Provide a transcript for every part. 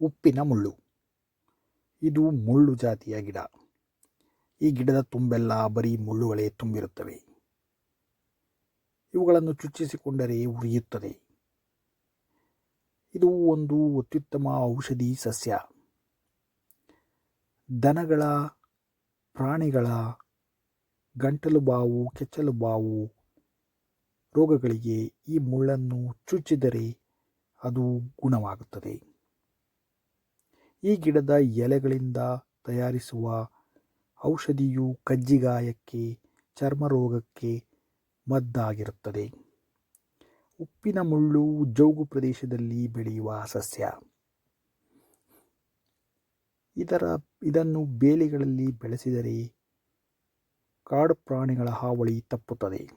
ಉಪ್ಪಿನ ಮುಳ್ಳು. ಇದು ಮುಳ್ಳು ಜಾತಿಯ ಗಿಡ. ಈ ಗಿಡದ ತುಂಬೆಲ್ಲ ಬರೀ ಮುಳ್ಳುಗಳೇ ತುಂಬಿರುತ್ತವೆ. ಇವುಗಳನ್ನು ಚುಚ್ಚಿಸಿಕೊಂಡರೆ ಉರಿಯುತ್ತದೆ. ಇದು ಒಂದು ಅತ್ಯುತ್ತಮ ಔಷಧಿ ಸಸ್ಯ. ದನಗಳ, ಪ್ರಾಣಿಗಳ, ಗಂಟಲು ಬಾವು, ಕೆಚ್ಚಲು ಬಾವು ರೋಗಗಳಿಗೆ ಈ ಮುಳ್ಳನ್ನು ಚುಚ್ಚಿದರೆ ಅದು ಗುಣವಾಗುತ್ತದೆ. ಈ ಗಿಡದ ಎಲೆಗಳಿಂದ ತಯಾರಿಸುವ ಔಷಧಿಯು ಕಜ್ಜಿಗಾಯಕ್ಕೆ ಚರ್ಮ ರೋಗಕ್ಕೆ ಮದ್ದಾಗಿರುತ್ತದೆ. ಉಪ್ಪಿನ ಮುಳ್ಳು ಜೌಗು ಪ್ರದೇಶದಲ್ಲಿ ಬೆಳೆಯುವ ಸಸ್ಯ. ಇದರ, ಇದನ್ನು ಬೇಲಿಗಳಲ್ಲಿ ಬೆಳೆಸಿದರೆ ಕಾಡು ಪ್ರಾಣಿಗಳ ಹಾವಳಿ ತಪ್ಪುತ್ತದೆ.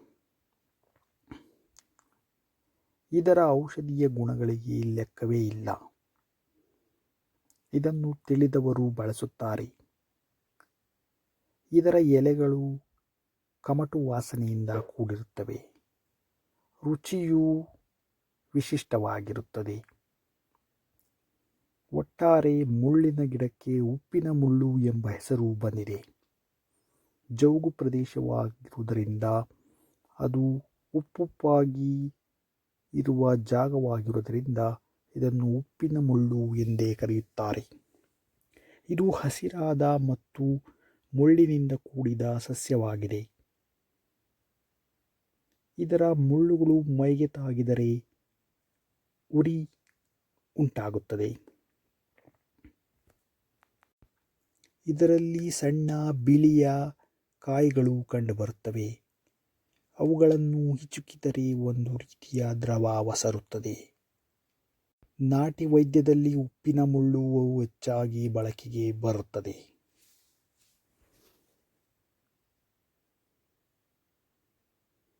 ಇದರ ಔಷಧೀಯ ಗುಣಗಳಿಗೆ ಲೆಕ್ಕವೇ ಇಲ್ಲ. ಇದನ್ನು ತಿಳಿದವರು ಬಳಸುತ್ತಾರೆ. ಇದರ ಎಲೆಗಳು ಕಮಟು ವಾಸನೆಯಿಂದ ಕೂಡಿರುತ್ತವೆ. ರುಚಿಯೂ ವಿಶಿಷ್ಟವಾಗಿರುತ್ತದೆ. ಒಟ್ಟಾರೆ ಮುಳ್ಳಿನ ಗಿಡಕ್ಕೆ ಉಪ್ಪಿನ ಮುಳ್ಳು ಎಂಬ ಹೆಸರು ಬಂದಿದೆ. ಜೌಗು ಪ್ರದೇಶವಾಗಿರುವುದರಿಂದ ಅದು ಉಪ್ಪುಪ್ಪಾಗಿ ಇರುವ ಜಾಗವಾಗಿರುವುದರಿಂದ ಇದನ್ನು ಉಪ್ಪಿನ ಮುಳ್ಳು ಎಂದೇ ಕರೆಯುತ್ತಾರೆ. ಇದು ಹಸಿರಾದ ಮತ್ತು ಮುಳ್ಳಿನಿಂದ ಕೂಡಿದ ಸಸ್ಯವಾಗಿದೆ. ಇದರ ಮುಳ್ಳುಗಳು ಮೈಗೆ ತಾಗಿದರೆ ಉರಿ ಉಂಟಾಗುತ್ತದೆ. ಇದರಲ್ಲಿ ಸಣ್ಣ ಬಿಳಿಯ ಕಾಯಿಗಳು ಕಂಡುಬರುತ್ತವೆ. ಅವುಗಳನ್ನು ಹಿಚುಕಿದರೆ ಒಂದು ರೀತಿಯ ದ್ರವ ಒಸರುತ್ತದೆ. ನಾಟಿ ವೈದ್ಯದಲ್ಲಿ ಉಪ್ಪಿನ ಮುಳ್ಳು ಹೆಚ್ಚಾಗಿ ಬಳಕೆಗೆ ಬರುತ್ತದೆ.